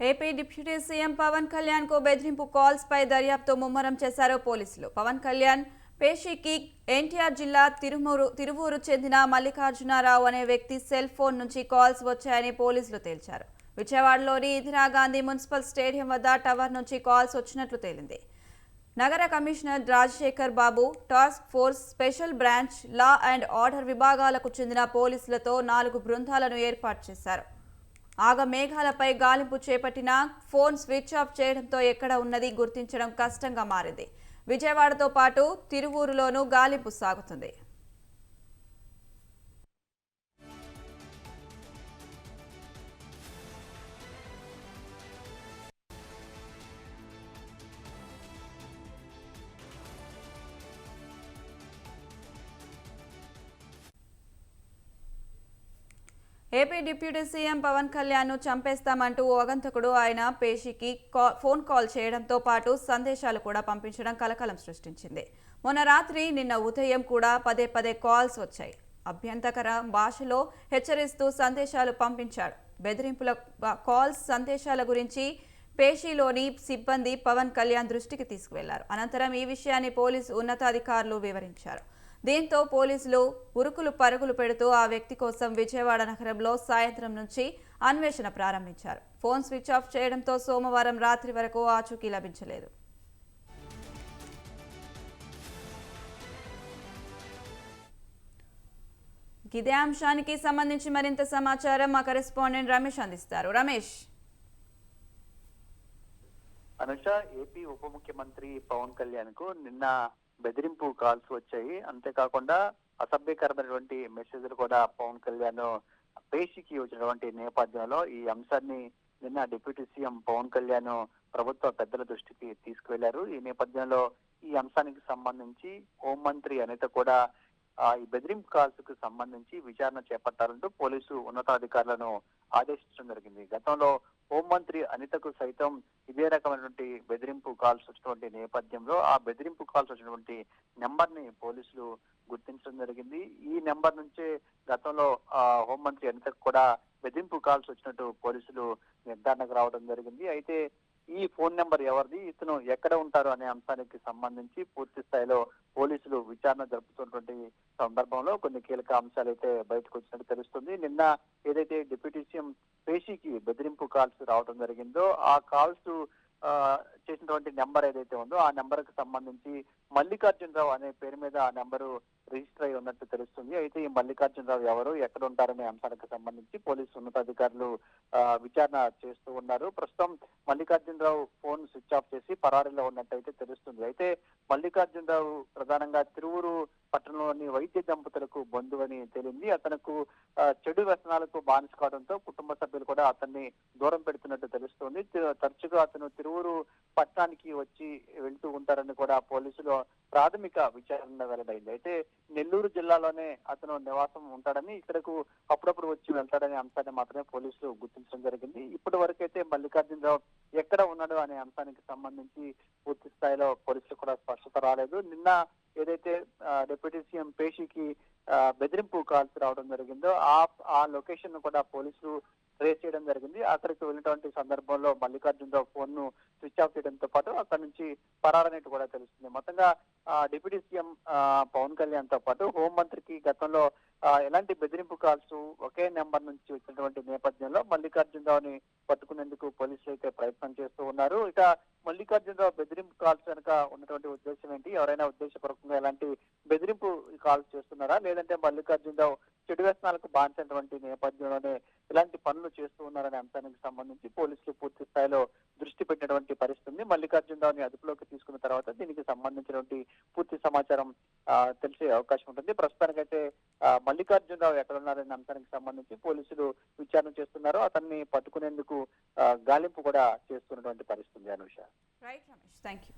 AP deputy CM Pawan కళ్యాణ్కు బెదిరింపు calls పై దర్యాప్తు ముమ్మరం చేశారు పోలీసులు. పవన్ కళ్యాణ్ పేషీకి ఎన్టీఆర్ జిల్లా తిరుమూరు తిరువూరు చెందిన మల్లికార్జునారావు అనే వ్యక్తి సెల్ ఫోన్ నుంచి కాల్స్ వచ్చాయని పోలీసులు తేల్చారు. విజయవాడలోని ఇందిరాగాంధీ మున్సిపల్ స్టేడియం వద్ద టవర్ నుంచి కాల్స్ వచ్చినట్లు తేలింది. నగర commissioner Rajasekhar Babu task force special branch law and order విభాగాలకు చెందిన పోలీసులతో నాలుగు బృందాలను ఏర్పాటు చేశారు. ఆగ మేఘాలపై గాలింపు చేపట్టిన ఫోన్ స్విచ్ ఆఫ్ చేయడంతో ఎక్కడ ఉన్నది గుర్తించడం కష్టంగా మారింది. విజయవాడతో పాటు తిరువూరులోనూ గాలింపు సాగుతుంది. ఏపీ డిప్యూటీ సీఎం పవన్ కళ్యాణ్ను చంపేస్తామంటూ ఓ ఆయన పేషికి ఫోన్ కాల్ చేయడంతో పాటు సందేశాలు కూడా పంపించడం కలకలం సృష్టించింది. మొన్న రాత్రి నిన్న ఉదయం కూడా పదే పదే కాల్స్ వచ్చాయి. అభ్యంతకర భాషలో హెచ్చరిస్తూ సందేశాలు పంపించాడు. బెదిరింపుల కాల్స్ సందేశాల గురించి పేషీలోని సిబ్బంది పవన్ కళ్యాణ్ దృష్టికి తీసుకువెళ్ళారు. అనంతరం ఈ విషయాన్ని పోలీసు ఉన్నతాధికారులు వివరించారు. దీంతో పోలీసులు ఉరుకులు పరుగులు పెడుతూ ఆ వ్యక్తి కోసం విజయవాడ నగరంలో సాయంత్రం నుంచి అన్వేషణ ప్రారంభించారు. ఫోన్ స్విచ్ ఆఫ్ చేయడంతో సోమవారం రాత్రి వరకు ఆచూకీ లభించలేదు. ఇదే అంశానికి సంబంధించి మరింత సమాచారం మా కరెస్పాండెంట్ రమేష్ అందిస్తారు. రమేష్. అనుష ఏపీ ఉప ముఖ్యమంత్రి పవన్ కళ్యాణ్కు నిన్న బెదిరింపు కాల్స్ వచ్చాయి. అంతేకాకుండా అసభ్యకరమైనటువంటి మెసేజ్లు కూడా పవన్ కళ్యాణ్ పేషికి వచ్చినటువంటి నేపథ్యంలో ఈ అంశాన్ని నిన్న డిప్యూటీ సీఎం పవన్ కళ్యాణ్ ప్రభుత్వ పెద్దల దృష్టికి తీసుకువెళ్ళారు. ఈ నేపథ్యంలో ఈ అంశానికి సంబంధించి హోంమంత్రి అనిత కూడా ఈ బెదిరింపు కాల్స్కు సంబంధించి విచారణ చేపట్టాలంటూ పోలీసు ఉన్నతాధికారులను ఆదేశించడం జరిగింది. గతంలో హోంమంత్రి అనితకు సైతం ఇదే రకమైనటువంటి బెదిరింపు కాల్స్ వచ్చినటువంటి నేపథ్యంలో ఆ బెదిరింపు కాల్స్ వచ్చినటువంటి నెంబర్ని పోలీసులు గుర్తించడం జరిగింది. ఈ నెంబర్ నుంచే గతంలో ఆ, హోంమంత్రి అనితకు కూడా బెదిరింపు కాల్స్ వచ్చినట్టు పోలీసులు నిర్ధారణకు రావడం జరిగింది. అయితే ఈ ఫోన్ నెంబర్ ఎవరిది? ఇతను ఎక్కడ ఉంటారు అనే అంశానికి సంబంధించి పూర్తి స్థాయిలో పోలీసులు విచారణ జరుపుతున్నటువంటి సందర్భంలో కొన్ని కీలక అంశాలు అయితే బయటకు వచ్చినట్టు తెలుస్తుంది. నిన్న ఏదైతే డిప్యూటీ సీఎం పేషీకి బెదిరింపు కాల్స్ రావడం జరిగిందో ఆ కాల్స్ చేసినటువంటి నెంబర్ ఏదైతే ఉందో ఆ నెంబర్కి సంబంధించి మల్లికార్జునరావు అనే పేరు మీద ఆ నెంబరు రిజిస్టర్ అయి ఉన్నట్టు తెలుస్తుంది. అయితే ఈ మల్లికార్జునరావు ఎవరు ఎక్కడ ఉంటారనే అంశానికి సంబంధించి పోలీసు ఉన్నతాధికారులు విచారణ చేస్తూ ఉన్నారు. ప్రస్తుతం మల్లికార్జునరావు ఫోన్ స్విచ్ ఆఫ్ చేసి పరారీలో ఉన్నట్టయితే తెలుస్తుంది. అయితే మల్లికార్జునరావు ప్రధానంగా తిరువురు పట్టణంలోని వైద్య దంపతులకు బంధువు అని తేలింది. అతనకు చెడు వ్యసనాలకు బానిస కావడంతో కుటుంబ సభ్యులు కూడా అతన్ని దూరం పెడుతున్నట్టు తెలుస్తుంది. తరచుగా అతను తిరువురు పట్టణానికి వచ్చి వెళ్తూ ఉంటారని కూడా పోలీసులు ప్రాథమిక విచారణ వెల్లడైంది. అయితే నెల్లూరు జిల్లాలోనే అతను నివాసం ఉంటాడని ఇక్కడకు అప్పుడప్పుడు వచ్చి వెళ్తాడనే అంశాన్ని మాత్రమే పోలీసులు గుర్తించడం జరిగింది. ఇప్పటి వరకైతే మల్లికార్జునరావు ఎక్కడ ఉన్నాడు అనే అంశానికి సంబంధించి పూర్తి స్థాయిలో పోలీసులు కూడా స్పష్టత రాలేదు. నిన్న ఏదైతే డిప్యూటీ సీఎం పేషికి బెదిరింపు కాల్స్ రావడం జరిగిందో ఆ ఆ లొకేషన్ కూడా పోలీసులు ట్రేస్ చేయడం జరిగింది. అక్కడికి వెళ్ళినటువంటి సందర్భంలో మల్లికార్జునరావు ఫోన్ను స్విచ్ ఆఫ్ చేయడంతో పాటు అక్కడ నుంచి పరారనేట్టు కూడా తెలుస్తుంది. మొత్తంగా డిప్యూటీ సీఎం ఆ, పవన్ కళ్యాణ్తో పాటు హోంమంత్రికి గతంలో ఎలాంటి బెదిరింపు కాల్స్ ఒకే నెంబర్ నుంచి వచ్చినటువంటి నేపథ్యంలో మల్లికార్జునరావుని పట్టుకునేందుకు పోలీసులు అయితే ప్రయత్నం చేస్తూ ఉన్నారు. ఇక మల్లికార్జునరావు బెదిరింపు కాల్స్ వెనుక ఉన్నటువంటి ఉద్దేశం ఏంటి? ఎవరైనా ఉద్దేశపూర్వకంగా ఎలాంటి బెదిరింపు కాల్స్ చేస్తున్నారా? లేదంటే మల్లికార్జునరావు చెడు వ్యసనాలకు బాధించినటువంటి నేపథ్యంలోనే ఇలాంటి పనులు చేస్తూ ఉన్నారనే అంశానికి సంబంధించి పోలీసులు పూర్తి స్థాయిలో దృష్టి పెట్టినటువంటి పరిస్థితి ఉంది. మల్లికార్జునరావుని అదుపులోకి తీసుకున్న తర్వాత దీనికి సంబంధించినటువంటి పూర్తి సమాచారం తెలిసే అవకాశం ఉంటుంది. ప్రస్తుతానికైతే మల్లికార్జున మల్లికార్జునరావు ఎక్కడ ఉన్నారనే అంశానికి సంబంధించి పోలీసులు విచారణ చేస్తున్నారు. అతన్ని పట్టుకునేందుకు గాలింపు కూడా చేస్తున్నటువంటి పరిస్థితి ఉంది Anusha. Right Ramesh thank you